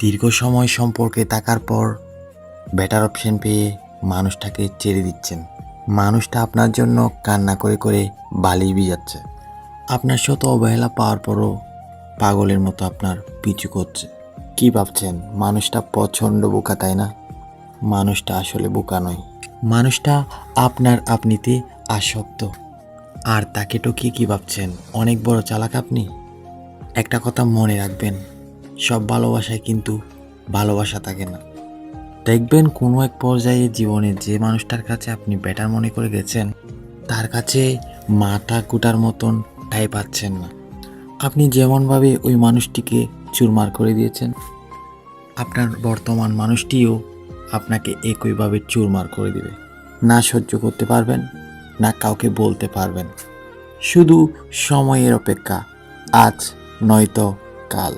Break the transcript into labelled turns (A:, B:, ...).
A: দীর্ঘ সময় সম্পর্কে থাকার পর বেটার অপশন পেয়ে মানুষটাকে ছেড়ে দিচ্ছেন। মানুষটা আপনার জন্য কান্না করে করে বালি যাচ্ছে। আপনার শত অবহেলা পাওয়ার পরও পাগলের মতো আপনার পিছু করছে। কি ভাবছেন? মানুষটা প্রচণ্ড বোকা, তাই না? মানুষটা আসলে বোকা নয়। মানুষটা আপনার আপনিতে আসক্ত। আর তাকে টকিয়ে কি ভাবছেন? অনেক বড় চালাক আপনি? একটা কথা মনে রাখবেন। সব ভালোবাসায় কিন্তু ভালোবাসা থাকে না। দেখবেন কোনো এক পর্যায়ে জীবনে যে মানুষটার কাছে আপনি বেটার মনে করে গেছেন, তার কাছে মাথা কুটার মতন ঠাই পাচ্ছেন না। আপনি যেমনভাবে ওই মানুষটিকে চুরমার করে দিয়েছেন, আপনার বর্তমান মানুষটিও আপনাকে একইভাবে চুরমার করে দিবে। না সহ্য করতে পারবেন, না কাউকে বলতে পারবেন। শুধু সময়ের অপেক্ষা, আজ নয়তো কাল।